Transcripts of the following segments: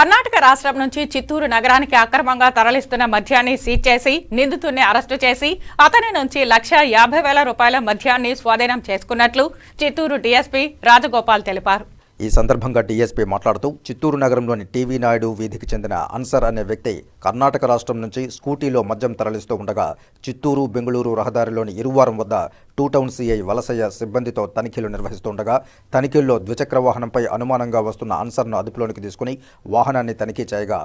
కర్ణాటక రాష్ట్రం నుంచి చిత్తూరు నగరానికి అక్రమంగా తరలిస్తున్న మద్యాన్ని సీజ్ చేసి నిందితుడిని అరెస్టు చేసి అతని నుంచి లక్ష యాభై వేల రూపాయల మద్యాన్ని స్వాధీనం చేసుకున్నట్లు చిత్తూరు డీఎస్పీ రాజగోపాల్ తెలిపారు. ఈ సందర్భంగా డీఎస్పీ మాట్లాడుతూ చిత్తూరు నగరంలోని టీవీ నాయుడు వీధికి చెందిన అన్సర్ అనే వ్యక్తి కర్ణాటక రాష్ట్రం నుంచి స్కూటీలో మద్యం తరలిస్తూ ఉండగా చిత్తూరు బెంగళూరు రహదారిలోని ఇరువారం వద్ద టూ టౌన్ సీఐ వలసయ్య సిబ్బందితో తనిఖీలు నిర్వహిస్తుండగా తనిఖీల్లో ద్విచక్ర వాహనంపై అనుమానంగా వస్తున్న అన్సర్ను అదుపులోనికి తీసుకుని వాహనాన్ని తనిఖీ చేయగా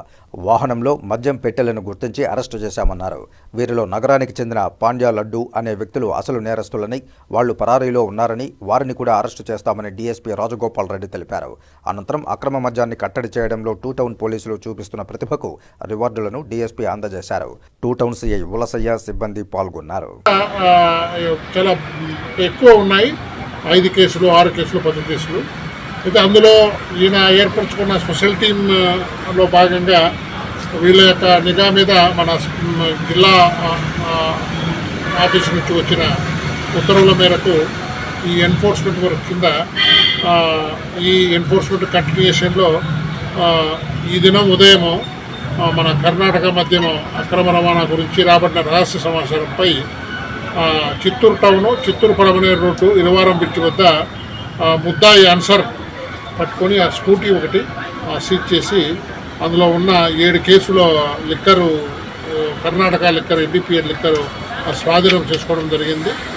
వాహనంలో మద్యం పెట్టెలను గుర్తించి అరెస్టు చేశామన్నారు. వీరిలో నగరానికి చెందిన పాండ్యా లడ్డు అనే వ్యక్తులు అసలు నేరస్తులని వాళ్ళు పరారీలో ఉన్నారని వారిని కూడా అరెస్టు చేస్తామని డీఎస్పీ రాజగోపాల్ రెడ్డి తెలిపారు. అనంతరం అక్రమ మద్యాన్ని కట్టడి చేయడంలో టూ టౌన్ పోలీసులు చూపిస్తున్న ప్రతిభకు రివార్డులను డీఎస్పీ అందజేశారు. టూ టౌన్ సీఐ ఉలసయ్య సిబ్బంది పాల్గొన్నారు. చాలా ఎక్కువ ఉన్నాయి. ఐదు కేసులు ఆరు కేసులు పది కేసులు. అయితే అందులో ఈయన ఏర్పరచుకున్న స్పెషల్ టీంలో భాగంగా వీళ్ళ యొక్క నిఘా మీద మన జిల్లా ఆఫీస్ నుంచి వచ్చిన ఉత్తర్వుల మేరకు ఈ ఎన్ఫోర్స్మెంట్ వర్క్ కింద ఈ ఎన్ఫోర్స్మెంట్ కంటిన్యూషన్లో ఈ దినం ఉదయము మన కర్ణాటక మధ్యము అక్రమ రవాణా గురించి రాబడిన రహస్య సమాచారంపై Chittoor town Chittoor Palamaner road Iravaram bridge వద్ద ముద్దాయి అన్సర్ పట్టుకొని ఆ స్కూటీ ఒకటి ఆ, సీజ్ చేసి అందులో ఉన్న ఏడు కేసులో liquor Karnataka liquor NDPL liquor ఆ, స్వాధీనం చేసుకోవడం జరిగింది.